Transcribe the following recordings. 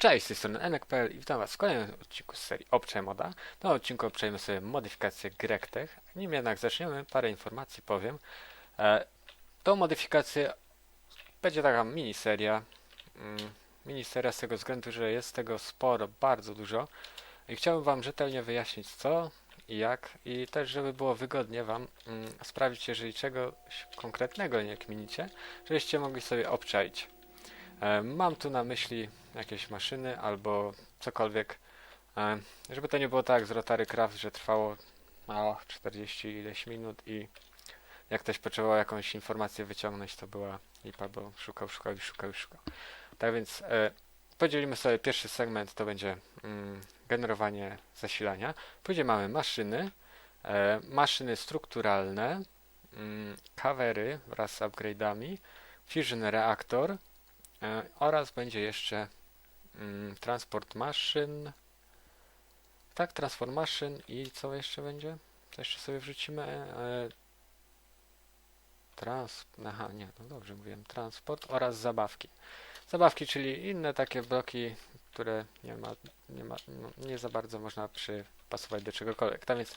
Cześć, z tej strony Enek.pl i witam Was w kolejnym odcinku z serii Obczaj Moda. Tym odcinku obczajmy sobie modyfikację Grektech. Nim jednak zaczniemy, parę informacji powiem. E, tą modyfikację będzie taka miniseria. Mm, miniseria z tego względu, że jest tego sporo, bardzo dużo. I chciałbym Wam rzetelnie wyjaśnić co i jak. I też, żeby było wygodnie Wam mm, sprawić, jeżeli czegoś konkretnego nie kminicie, żebyście mogli sobie obczaić. E, Mam tu na myśli jakieś maszyny albo cokolwiek, e, żeby to nie było tak z Rotary Craft, że trwało o, 40 ileś minut i jak ktoś potrzebował jakąś informację wyciągnąć, to była lipa, bo szukał, szukał i szukał i szukał. Tak więc e, podzielimy sobie pierwszy segment, to będzie mm, generowanie zasilania. Później mamy maszyny, maszyny strukturalne, mm, wraz z upgrade'ami, fusion reaktor, oraz będzie jeszcze mm, transport maszyn. Tak, transport maszyn i co jeszcze będzie? Co jeszcze sobie wrzucimy? E, trans... Aha, nie, no dobrze mówiłem. Transport oraz zabawki. Zabawki, czyli inne takie bloki, które nie ma, nie ma, no, nie za bardzo można przypasować do czegokolwiek. Tak więc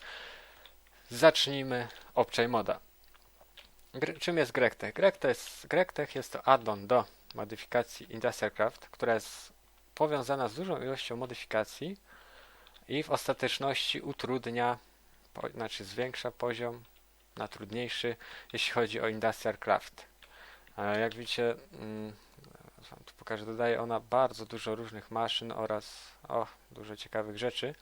zacznijmy obczaj moda. Gr czym jest? GrecTech jest, GrecTech jest to addon do modyfikacji Industrial Craft, która jest powiązana z dużą ilością modyfikacji i w ostateczności utrudnia, po, znaczy zwiększa poziom na trudniejszy, jeśli chodzi o Industrial Craft. E, jak widzicie, mm, wam tu pokażę, dodaje ona bardzo dużo różnych maszyn oraz o, dużo ciekawych rzeczy,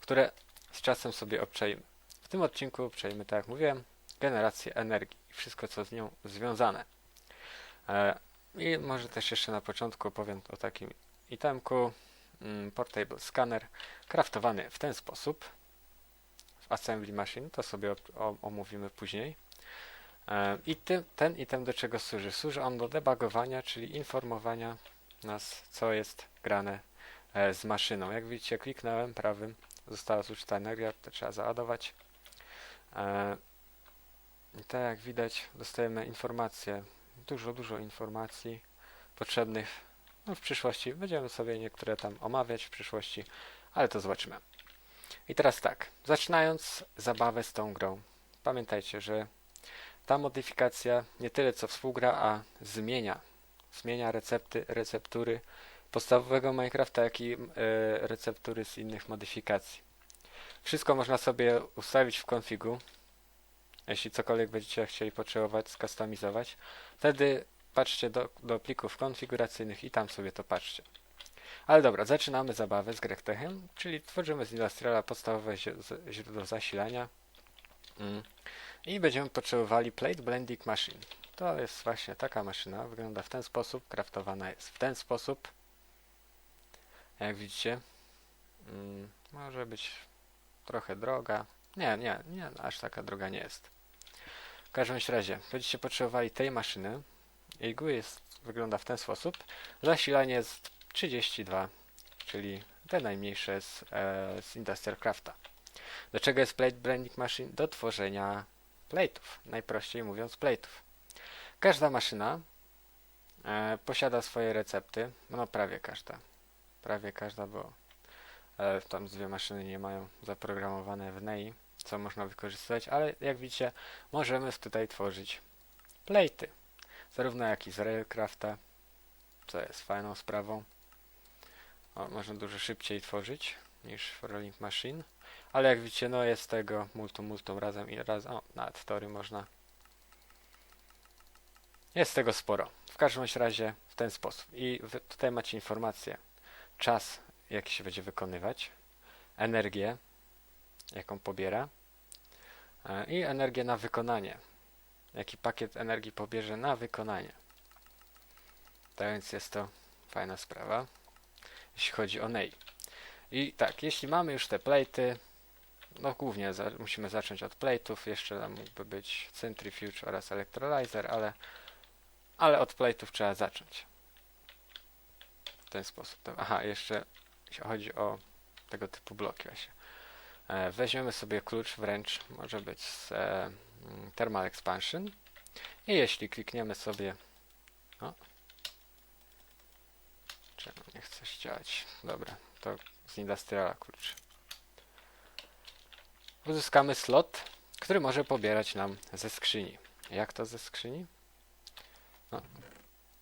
które z czasem sobie obczajmy. W tym odcinku obczajmy, tak jak mówiłem, generację energii i wszystko, co z nią związane. I może też jeszcze na początku opowiem o takim itemku mm, Portable Scanner, kraftowany w ten sposób w Assembly Machine, to sobie omówimy później. E, I ten item do czego służy? Służy on do debugowania, czyli informowania nas, co jest grane e, z maszyną. Jak widzicie, kliknąłem prawym, została zużyta energia, to trzeba załadować. E, I tak jak widać, dostajemy informację dużo, dużo informacji potrzebnych no, w przyszłości. Będziemy sobie niektóre tam omawiać w przyszłości, ale to zobaczymy. I teraz tak, zaczynając zabawę z tą grą, pamiętajcie, że ta modyfikacja nie tyle co współgra, a zmienia. Zmienia recepty, receptury podstawowego Minecrafta, jak i e, receptury z innych modyfikacji. Wszystko można sobie ustawić w konfigu, jeśli cokolwiek będziecie chcieli potrzebować skustomizować, wtedy patrzcie do, do plików konfiguracyjnych i tam sobie to patrzcie. Ale dobra, zaczynamy zabawę z Grecktechem, czyli tworzymy z Industriala podstawowe źródło zasilania mm. i będziemy potrzebowali Plate Blending Machine. To jest właśnie taka maszyna, wygląda w ten sposób, kraftowana jest w ten sposób. Jak widzicie, mm, może być trochę droga. Nie, nie, nie, aż taka droga nie jest każdym razie będziecie potrzebowali tej maszyny. Jej GUI jest, wygląda w ten sposób. Zasilanie jest 32, czyli te najmniejsze z, e, z Industrial Crafta. Do czego jest Plate Blending Machine? Do tworzenia plate'ów, najprościej mówiąc plate'ów. Każda maszyna e, posiada swoje recepty, no prawie każda, prawie każda, bo e, tam dwie maszyny nie mają zaprogramowane w NEI co można wykorzystywać, ale jak widzicie, możemy tutaj tworzyć plejty, zarówno jak i z Railcrafta, co jest fajną sprawą. O, można dużo szybciej tworzyć niż w Rolling Machine, ale jak widzicie, no jest tego multum multum razem i razem, o, nawet tory można. Jest tego sporo. W każdym razie w ten sposób. I tutaj macie informację, czas, jaki się będzie wykonywać, energię, jaką pobiera e, i energię na wykonanie. Jaki pakiet energii pobierze na wykonanie. Tak więc jest to fajna sprawa, jeśli chodzi o NEI. I tak, jeśli mamy już te plejty, no głównie za, musimy zacząć od plate'ów, jeszcze tam mógłby być centrifuge oraz electrolyzer, ale, ale od plate'ów trzeba zacząć. W ten sposób. Aha, jeszcze jeśli chodzi o tego typu bloki właśnie. E, weźmiemy sobie klucz wręcz, może być z e, Thermal Expansion i jeśli klikniemy sobie o, czemu nie chce działać. Dobra, to z Industriala klucz. Uzyskamy slot, który może pobierać nam ze skrzyni. Jak to ze skrzyni? No.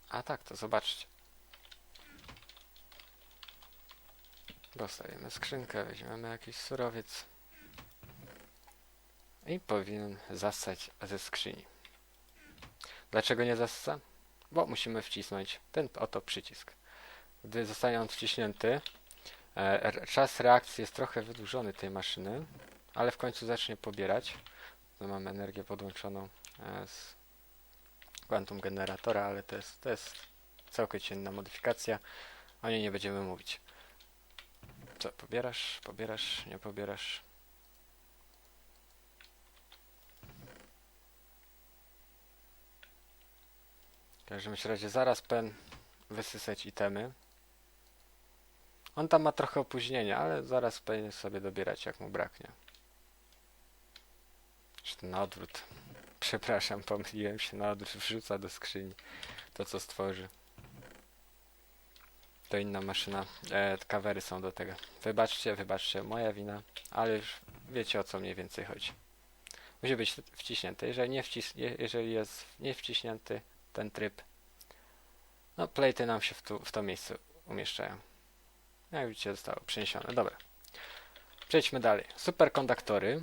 A tak, to zobaczcie. Dostajemy skrzynkę, weźmiemy jakiś surowiec i powinien zassać ze skrzyni. Dlaczego nie zassa? Bo musimy wcisnąć ten oto przycisk. Gdy zostanie on wciśnięty, e, czas reakcji jest trochę wydłużony tej maszyny, ale w końcu zacznie pobierać. Tu mamy energię podłączoną e, z quantum generatora, ale to jest, to jest całkowicie inna modyfikacja. O niej nie będziemy mówić. Co, pobierasz, pobierasz, nie pobierasz? W każdym razie zaraz pen wysysać itemy. On tam ma trochę opóźnienia, ale zaraz powinien sobie dobierać jak mu braknie. Czy na odwrót. Przepraszam, pomyliłem się na odwrót. Wrzuca do skrzyni to, co stworzy. To inna maszyna. E, kawery są do tego. Wybaczcie, wybaczcie, moja wina, ale już wiecie o co mniej więcej chodzi. Musi być wciśnięty. Jeżeli, nie wcis je- jeżeli jest nie wciśnięty ten tryb, no plejty nam się w, tu, w to miejsce umieszczają. Jak widzicie, zostało przeniesione. Dobra. Przejdźmy dalej. Superkonduktory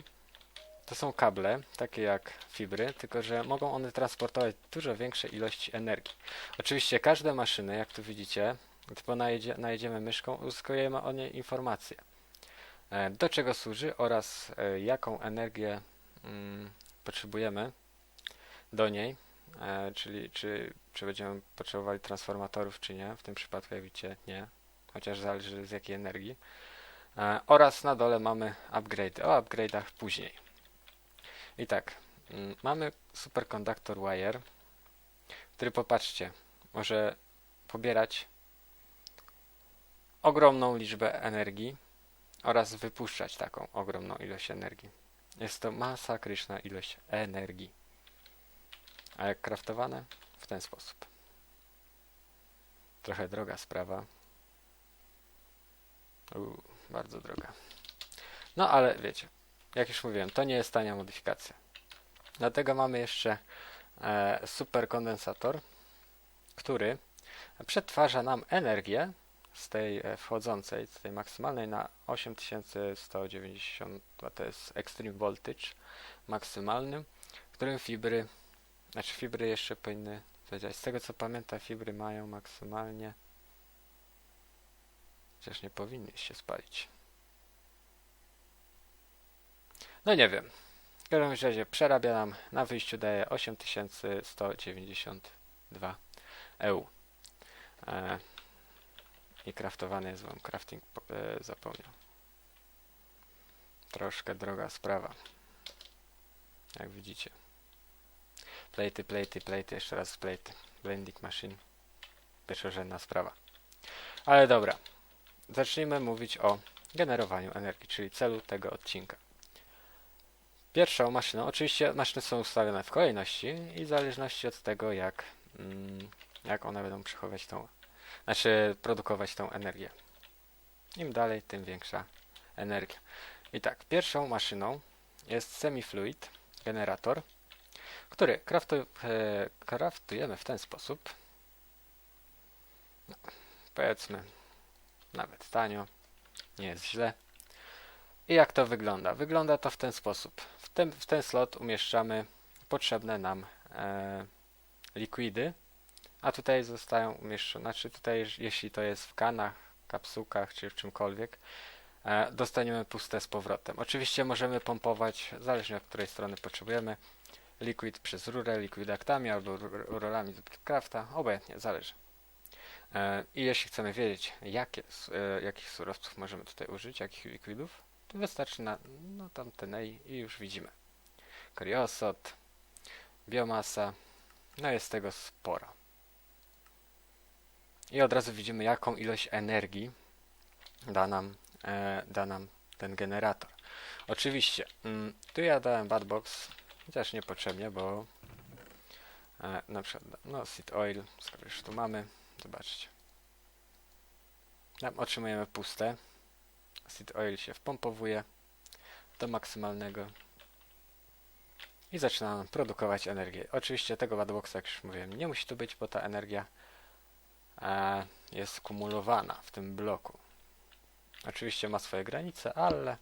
to są kable, takie jak fibry, tylko że mogą one transportować dużo większe ilości energii. Oczywiście każde maszyny, jak tu widzicie, gdy najedzie, najedziemy myszką, uzyskujemy o niej informacje. E, Do czego służy oraz e, jaką energię mm, potrzebujemy do niej, e, czyli czy, czy będziemy potrzebowali transformatorów, czy nie. W tym przypadku, jak widzicie, nie, chociaż zależy z jakiej energii. Oraz na dole mamy upgrade. O upgrade'ach później. I tak, mm, mamy superkonduktor wire, który popatrzcie, może pobierać ogromną liczbę energii oraz wypuszczać taką ogromną ilość energii. Jest to masakryczna ilość energii. A jak kraftowane? W ten sposób. Trochę droga sprawa. Uuu, bardzo droga. No ale wiecie, jak już mówiłem, to nie jest tania modyfikacja. Dlatego mamy jeszcze e, superkondensator, który przetwarza nam energię z tej e, wchodzącej, z tej maksymalnej na 8190, a to jest extreme voltage maksymalnym, w którym fibry, znaczy fibry jeszcze powinny powiedzieć, z tego co pamiętam fibry mają maksymalnie, chociaż nie powinny się spalić. No nie wiem. W każdym razie przerabia nam na wyjściu daje 8192 EU. E, I kraftowany jest wam crafting e, zapomniał. Troszkę droga sprawa. Jak widzicie. Plejty, plejty, plejty, jeszcze raz plejty. Blending machine. Pierwszorzędna sprawa. Ale dobra. Zacznijmy mówić o generowaniu energii, czyli celu tego odcinka. Pierwszą maszyną, oczywiście maszyny są ustawione w kolejności i w zależności od tego, jak, mm, jak one będą przechowywać tą, znaczy produkować tą energię. Im dalej, tym większa energia. I tak, pierwszą maszyną jest semifluid generator, który kraftu, e, kraftujemy w ten sposób. No, powiedzmy, nawet tanio, nie jest źle. I jak to wygląda? Wygląda to w ten sposób. W ten, w ten slot umieszczamy potrzebne nam e, likwidy, a tutaj zostają umieszczone, znaczy tutaj jeśli to jest w kanach, kapsułkach czy w czymkolwiek, e, dostaniemy puste z powrotem. Oczywiście możemy pompować, zależnie od której strony potrzebujemy, liquid przez rurę, liquid aktami albo ru- rurami z crafta, obojętnie, zależy. E, I jeśli chcemy wiedzieć, jakie, e, jakich surowców możemy tutaj użyć, jakich liquidów, to wystarczy na no, tam tenei i już widzimy. Kriosot, biomasa, no jest tego sporo. I od razu widzimy, jaką ilość energii da nam, e, da nam ten generator. Oczywiście, mm, tu ja dałem badbox, chociaż niepotrzebnie, bo e, na przykład, no seed oil, skoro już tu mamy, zobaczcie. Tam otrzymujemy puste. Seed oil się wpompowuje do maksymalnego i zaczyna nam produkować energię. Oczywiście tego wadboxa, jak już mówiłem, nie musi tu być, bo ta energia jest kumulowana w tym bloku. Oczywiście ma swoje granice, ale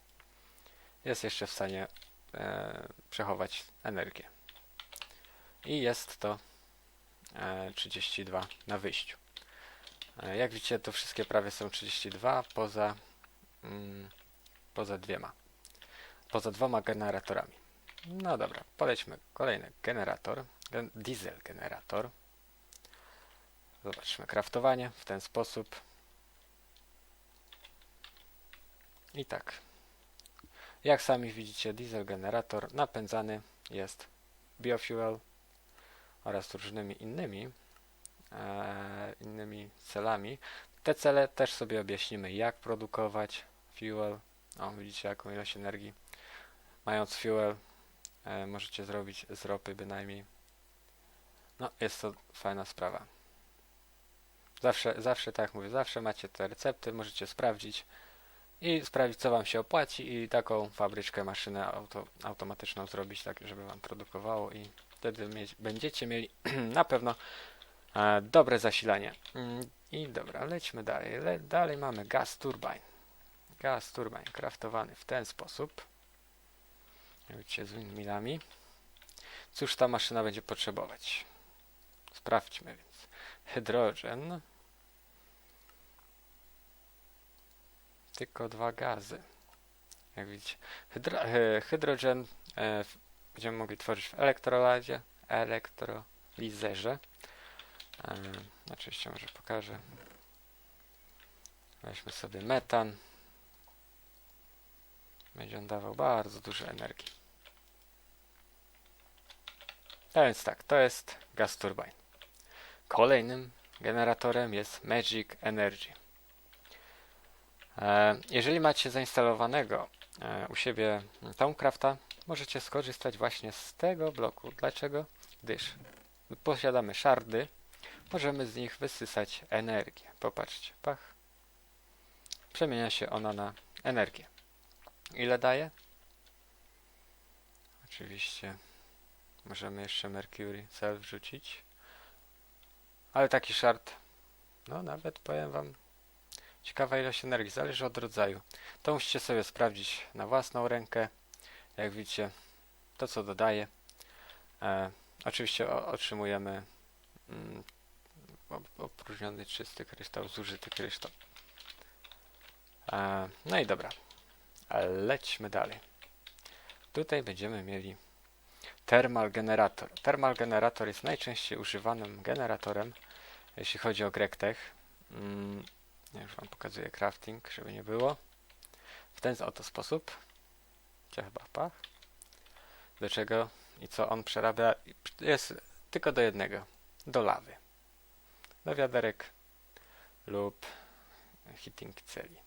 jest jeszcze w stanie e, przechować energię. I jest to e, 32 na wyjściu. E, jak widzicie, to wszystkie prawie są 32 poza, mm, poza dwiema. Poza dwoma generatorami. No dobra, polećmy. Kolejny generator. Gen diesel generator. Zobaczmy kraftowanie w ten sposób. I tak. Jak sami widzicie, diesel generator napędzany jest biofuel oraz różnymi innymi e, innymi celami. Te cele też sobie objaśnimy, jak produkować fuel. O, widzicie jaką ilość energii. Mając fuel, e, możecie zrobić z ropy bynajmniej. No, jest to fajna sprawa. Zawsze, zawsze tak mówię, zawsze macie te recepty, możecie sprawdzić i sprawdzić, co Wam się opłaci i taką fabryczkę, maszynę auto, automatyczną zrobić, tak, żeby Wam produkowało i wtedy mieć, będziecie mieli na pewno e, dobre zasilanie. Mm, I dobra, lećmy dalej. Le, dalej mamy gaz turbine. Gaz turbine kraftowany w ten sposób. Widzicie, z windmillami. Cóż ta maszyna będzie potrzebować? Sprawdźmy więc. Hydrogen. Tylko dwa gazy. Jak widzicie. Hydro, e, hydrogen e, będziemy mogli tworzyć w elektroladzie, elektrolizerze. E, oczywiście może pokażę. Weźmy sobie metan. Będzie on dawał bardzo dużo energii. A więc tak, to jest gaz turbine. Kolejnym generatorem jest Magic Energy. E, Jeżeli macie zainstalowanego e, u siebie Tomcrafta, możecie skorzystać właśnie z tego bloku. Dlaczego? Gdyż posiadamy szardy, możemy z nich wysysać energię. Popatrzcie, pach. Przemienia się ona na energię. Ile daje? Oczywiście możemy jeszcze Mercury cel wrzucić. Ale taki szart, no nawet powiem wam, ciekawa ilość energii, zależy od rodzaju. To musicie sobie sprawdzić na własną rękę. Jak widzicie, to co dodaje. E, oczywiście o, otrzymujemy mm, op- opróżniony czysty kryształ, zużyty kryształ. E, no i dobra, lećmy dalej. Tutaj będziemy mieli thermal generator. Thermal generator jest najczęściej używanym generatorem, jeśli chodzi o GregTech. Mm, już Wam pokazuję crafting, żeby nie było. W ten oto sposób. Gdzie chyba pach. Do czego i co on przerabia? Jest tylko do jednego. Do lawy. Do wiaderek lub heating celi.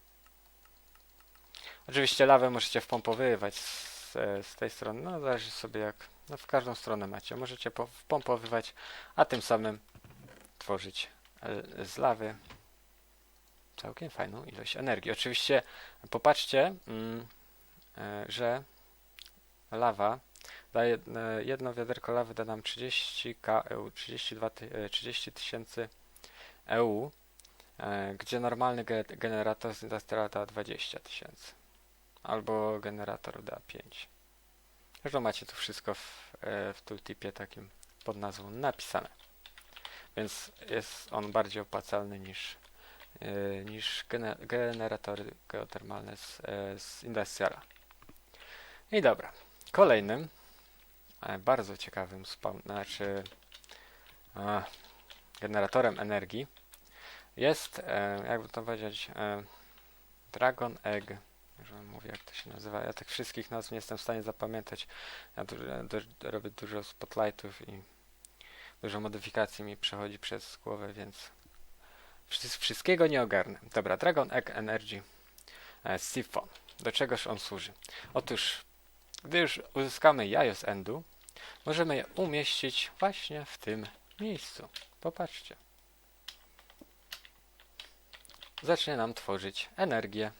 Oczywiście lawę możecie wpompowywać z, z tej strony. No zależy sobie jak. No w każdą stronę macie. Możecie po- wpompowywać, a tym samym tworzyć e, z lawy całkiem fajną ilość energii. Oczywiście popatrzcie, mm, e, że lawa daje, e, jedno wiaderko lawy da nam 30 KEU, 32 ty, e, 30 tysięcy EU, gdzie normalny ge- generator z Industriala da 20 tysięcy. Albo generator da 5. Zresztą macie tu wszystko w, e, w tooltipie takim pod nazwą napisane. Więc jest on bardziej opłacalny niż, e, niż gene, generatory geotermalne z, e, z Industriala. I dobra. Kolejnym bardzo ciekawym znaczy a, generatorem energii jest, jakby to powiedzieć, Dragon Egg. Mówię, jak to się nazywa. Ja tych wszystkich nazw nie jestem w stanie zapamiętać. Ja du du robię dużo spotlightów i dużo modyfikacji mi przechodzi przez głowę, więc wszy- wszystkiego nie ogarnę. Dobra, Dragon Egg Energy e, Siphon. Do czegoż on służy? Otóż, gdy już uzyskamy jajo z endu, możemy je umieścić właśnie w tym miejscu. Popatrzcie. zacznie nam tworzyć energię.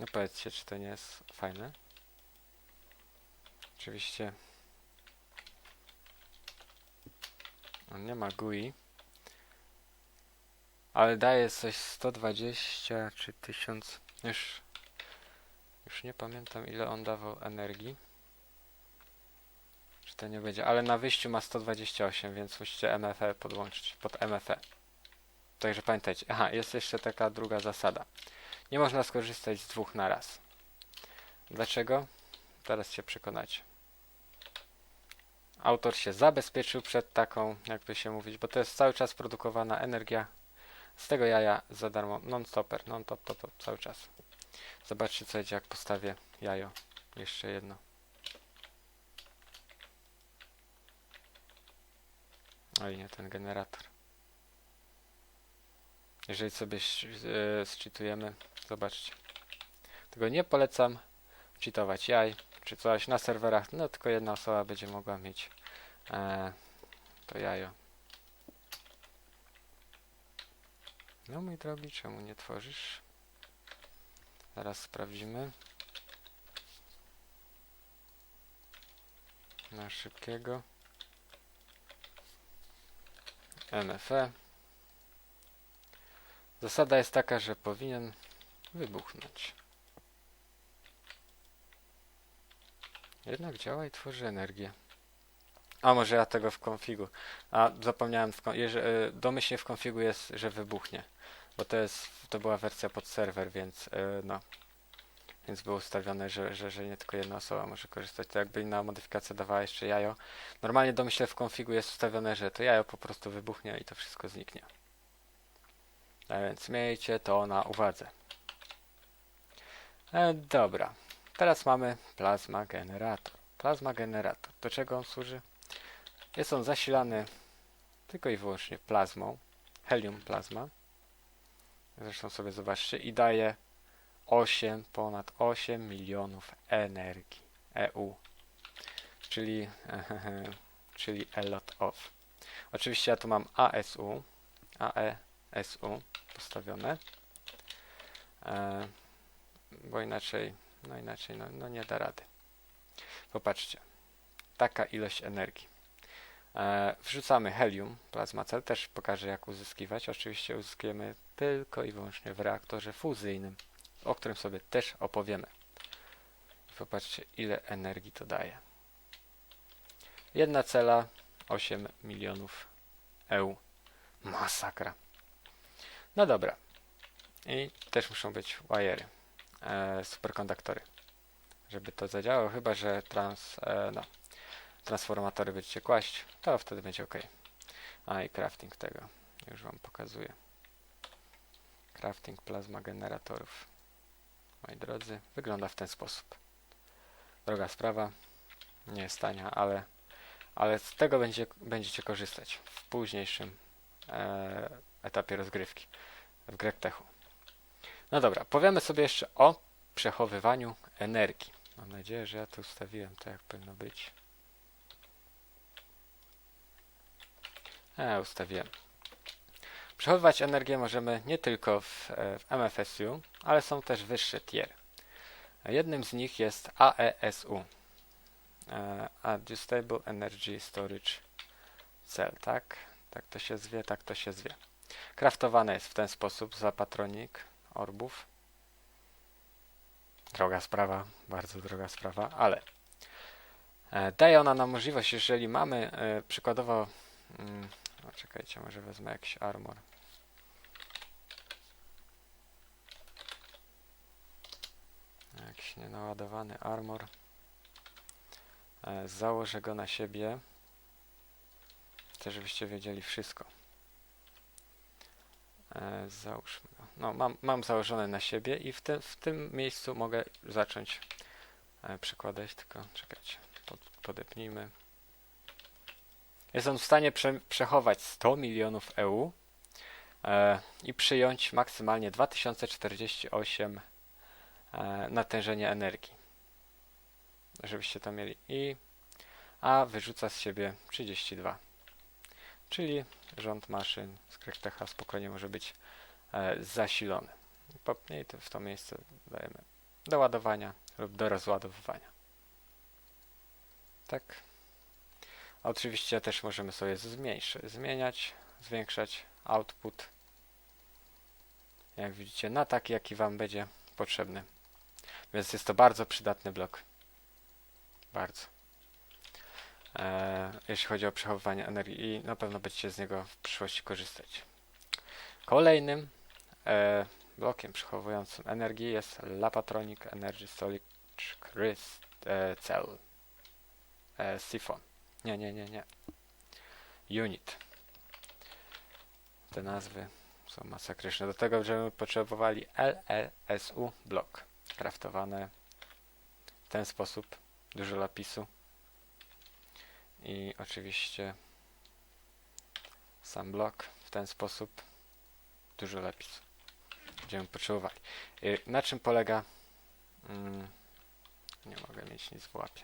No powiedzcie, czy to nie jest fajne? Oczywiście on nie ma GUI, ale daje coś 120 czy 1000, już, już nie pamiętam ile on dawał energii. Czy to nie będzie, ale na wyjściu ma 128, więc musicie MFE podłączyć pod MFE. Także pamiętajcie, aha, jest jeszcze taka druga zasada. Nie można skorzystać z dwóch na raz. Dlaczego? Teraz się przekonacie. Autor się zabezpieczył przed taką, jakby się mówić, bo to jest cały czas produkowana energia z tego jaja za darmo. Non-stopper, non-top, top, top, cały czas. Zobaczcie co będzie jak postawię jajo. Jeszcze jedno. Oj, nie ten generator. Jeżeli sobie zczytujemy, zobaczcie. Tego nie polecam cheatować jaj czy coś na serwerach, no tylko jedna osoba będzie mogła mieć e, to jajo. No mój drogi, czemu nie tworzysz? Zaraz sprawdzimy. Na szybkiego. MFE. Zasada jest taka, że powinien wybuchnąć. Jednak działa i tworzy energię. A może ja tego w konfigu. A zapomniałem, w kon- jeże- e, domyślnie w konfigu jest, że wybuchnie. Bo to jest, to była wersja pod serwer, więc e, no. Więc było ustawione, że, że, że nie tylko jedna osoba może korzystać. To jakby inna modyfikacja dawała jeszcze jajo. Normalnie domyślnie w konfigu jest ustawione, że to jajo po prostu wybuchnie i to wszystko zniknie. A więc miejcie to na uwadze. E, dobra. Teraz mamy plazma generator. Plazma generator. Do czego on służy? Jest on zasilany tylko i wyłącznie plazmą. Helium plazma. Zresztą sobie zobaczcie i daje 8, ponad 8 milionów energii EU. Czyli, czyli a lot of. Oczywiście ja tu mam ASU, AESU postawione, e, bo inaczej, no inaczej, no, no nie da rady. Popatrzcie, taka ilość energii. E, wrzucamy helium, plazma cel, też pokażę jak uzyskiwać. Oczywiście uzyskujemy tylko i wyłącznie w reaktorze fuzyjnym, o którym sobie też opowiemy. Popatrzcie ile energii to daje. Jedna cela 8 milionów EU. Masakra. No dobra. I też muszą być wire'y, e, superkonduktory, żeby to zadziałało, chyba że trans, e, no, transformatory będziecie kłaść, to wtedy będzie ok. A i crafting tego już Wam pokazuję. Crafting plazma generatorów. Moi drodzy, wygląda w ten sposób. Droga sprawa, nie jest tania, ale, ale z tego będzie, będziecie korzystać w późniejszym e, etapie rozgrywki w GregTechu. No dobra, powiemy sobie jeszcze o przechowywaniu energii. Mam nadzieję, że ja to ustawiłem tak, jak powinno być. E, ustawiłem. Przechowywać energię możemy nie tylko w, e, w MFSU, ale są też wyższe tier. Jednym z nich jest AESU. E, Adjustable Energy Storage Cell, tak? Tak to się zwie, tak to się zwie. Kraftowane jest w ten sposób za patronik orbów. Droga sprawa, bardzo droga sprawa, ale e, daje ona nam możliwość, jeżeli mamy e, przykładowo mm, czekajcie, może wezmę jakiś armor. Jakiś nienaładowany armor. E, założę go na siebie. Chcę, żebyście wiedzieli wszystko. Załóżmy go. No, mam, mam założone na siebie i w, te, w tym miejscu mogę zacząć e, przekładać, tylko czekajcie, pod, podepnijmy. Jest on w stanie prze, przechować 100 milionów EU e, i przyjąć maksymalnie 2048 e, natężenie energii. Żebyście to mieli. I, a wyrzuca z siebie 32. Czyli rząd maszyn z Krektecha spokojnie może być e, zasilony. I w to miejsce dajemy do ładowania lub do rozładowywania. Tak. Oczywiście też możemy sobie zmieniać, zwiększać output. Jak widzicie, na taki, jaki Wam będzie potrzebny. Więc jest to bardzo przydatny blok. Bardzo. E, jeśli chodzi o przechowywanie energii i na pewno będziecie z niego w przyszłości korzystać. Kolejnym e, blokiem przechowującym energię jest Lapatronic Energy Storage e, Siphon. Nie, nie, nie, nie. Unit. Te nazwy są masakryczne. Do tego będziemy potrzebowali LESU blok. Kraftowane w ten sposób. Dużo lapisu. I oczywiście sam blok w ten sposób. Dużo lapisu. Będziemy potrzebowali. Y, Na czym polega... Mm, nie mogę mieć nic w łapie.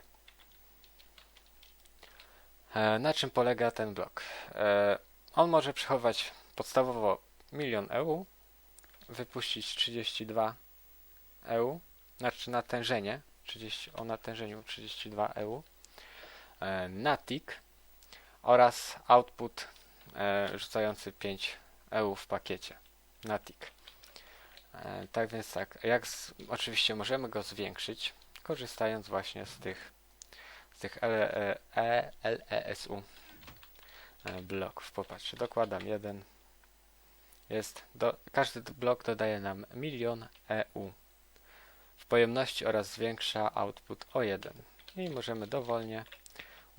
E, Na czym polega ten blok? E, On może przechować podstawowo milion EU, wypuścić 32 EU, znaczy natężenie 30, o natężeniu 32 EU, e, NATIC oraz output e, rzucający 5 EU w pakiecie NATIC. E, tak więc tak, jak z, oczywiście możemy go zwiększyć, korzystając właśnie z tych z tych LESU bloków. Popatrzcie, dokładam jeden. Jest do, każdy blok dodaje nam milion EU w pojemności oraz zwiększa output o 1. I możemy dowolnie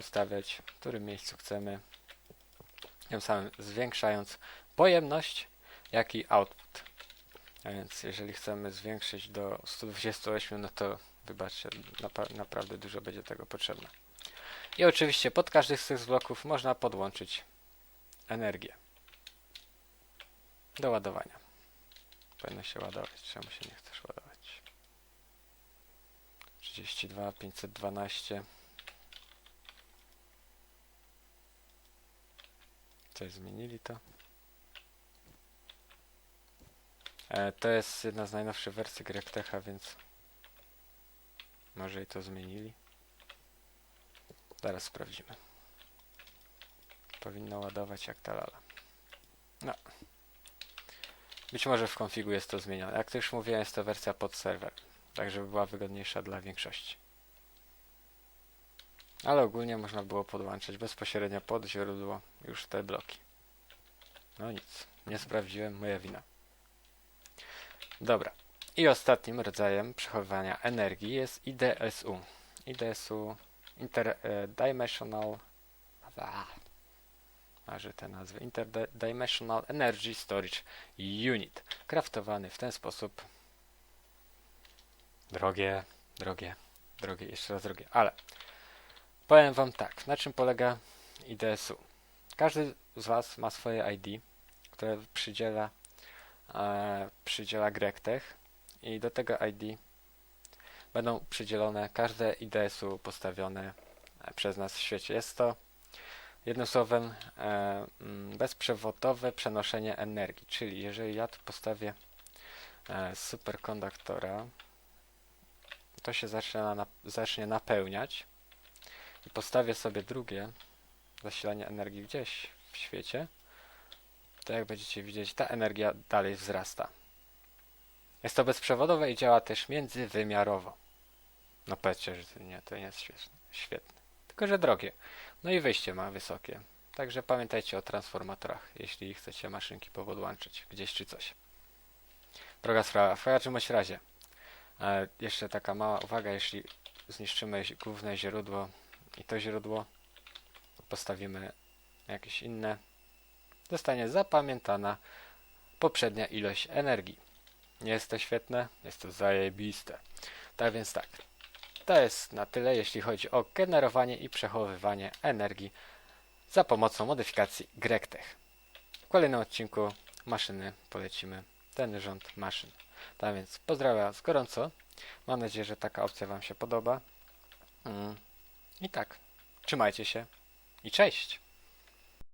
ustawiać, w którym miejscu chcemy, tym samym zwiększając pojemność, jak i output. A więc jeżeli chcemy zwiększyć do 128, no to wybaczcie, naprawdę dużo będzie tego potrzebne. I oczywiście pod każdy z tych bloków można podłączyć energię do ładowania. Powinno się ładować. Czemu się nie chcesz ładować? 32, 512. Zmienili to? E, to jest jedna z najnowszych wersji GrecTecha, więc może i to zmienili. Zaraz sprawdzimy. Powinno ładować jak ta lala. No. Być może w konfigu jest to zmienione. Jak to już mówiłem, jest to wersja pod serwer. Tak, żeby była wygodniejsza dla większości. Ale ogólnie można było podłączyć bezpośrednio pod źródło już te bloki. No nic. Nie sprawdziłem, moja wina. Dobra. I ostatnim rodzajem przechowywania energii jest IDSU. IDSU Interdimensional Marzy te nazwy Interdimensional Energy Storage Unit. Kraftowany w ten sposób. Drogie, drogie, drogie, jeszcze raz drogie. Ale powiem Wam tak, na czym polega IDSU. Każdy z Was ma swoje ID, które przydziela, e, przydziela GrecTech i do tego ID będą przydzielone każde IDS-u postawione e, przez nas w świecie. Jest to jednym słowem e, mm, bezprzewodowe przenoszenie energii, czyli jeżeli ja tu postawię e, superkonduktora, to się zacznie, na, zacznie napełniać i postawię sobie drugie zasilanie energii gdzieś w świecie, to jak będziecie widzieć, ta energia dalej wzrasta. Jest to bezprzewodowe i działa też międzywymiarowo. No powiedzcie, że to nie, to nie jest świetne. Tylko, że drogie. No i wyjście ma wysokie. Także pamiętajcie o transformatorach, jeśli chcecie maszynki powodłączyć gdzieś czy coś. Droga sprawa. W każdym razie. E, jeszcze taka mała uwaga, jeśli zniszczymy główne źródło i to źródło postawimy jakieś inne, zostanie zapamiętana poprzednia ilość energii. Nie jest to świetne? Jest to zajebiste. Tak więc tak. To jest na tyle, jeśli chodzi o generowanie i przechowywanie energii za pomocą modyfikacji GrecTech. W kolejnym odcinku maszyny polecimy ten rząd maszyn. Tak więc pozdrawiam Was gorąco. Mam nadzieję, że taka opcja Wam się podoba. Mm. I tak, trzymajcie się i cześć!